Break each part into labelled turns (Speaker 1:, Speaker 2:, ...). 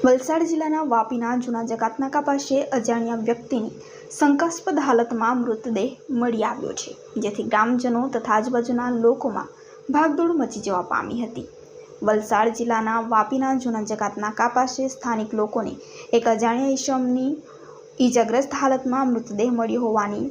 Speaker 1: વલસાડ જિલ્લાના વાપીના જૂના જકાતનાકા પાસે અજાણ્યા વ્યક્તિની શંકાસ્પદ હાલતમાં મૃતદેહ મળી આવ્યો છે, જેથી ગ્રામજનો તથા આજુબાજુના લોકોમાં ભાગદોડ મચી જવા પામી હતી. વલસાડ જિલ્લાના વાપીના જૂના જકાતનાકા પાસે સ્થાનિક લોકોને એક અજાણ્યા ઈશમની ઈજાગ્રસ્ત હાલતમાં મૃતદેહ મળ્યો હોવાની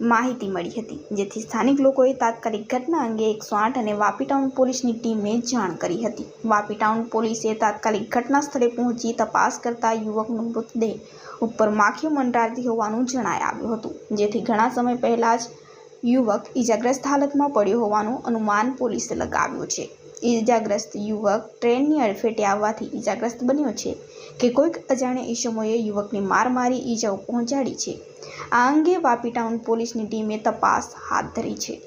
Speaker 1: માહિતી મળી હતી, જેથી સ્થાનિક લોકોએ તાત્કાલિક ઘટના અંગે એકસો આઠ અને વાપી ટાઉન પોલીસની ટીમે જાણ કરી હતી. વાપી ટાઉન પોલીસે તાત્કાલિક ઘટના સ્થળે પહોંચી તપાસ કરતા યુવકનો મૃતદેહ ઉપર માખીઓ મંડારતી હોવાનું જણાય આવ્યું હતું, જેથી ઘણા સમય પહેલાં જ યુવક ઇજાગ્રસ્ત હાલતમાં પડ્યો હોવાનું અનુમાન પોલીસે લગાવ્યું છે. ઈજાગ્રસ્ત યુવક ટ્રેનની અડફેટે આવવાથી ઈજાગ્રસ્ત બન્યો છે કે કોઈક અજાણ્યા ઈસમોએ યુવકને માર મારી ઈજાઓ પહોંચાડી છે. આ અંગે વાપી ટાઉન પોલીસની ટીમે તપાસ હાથ ધરી છે.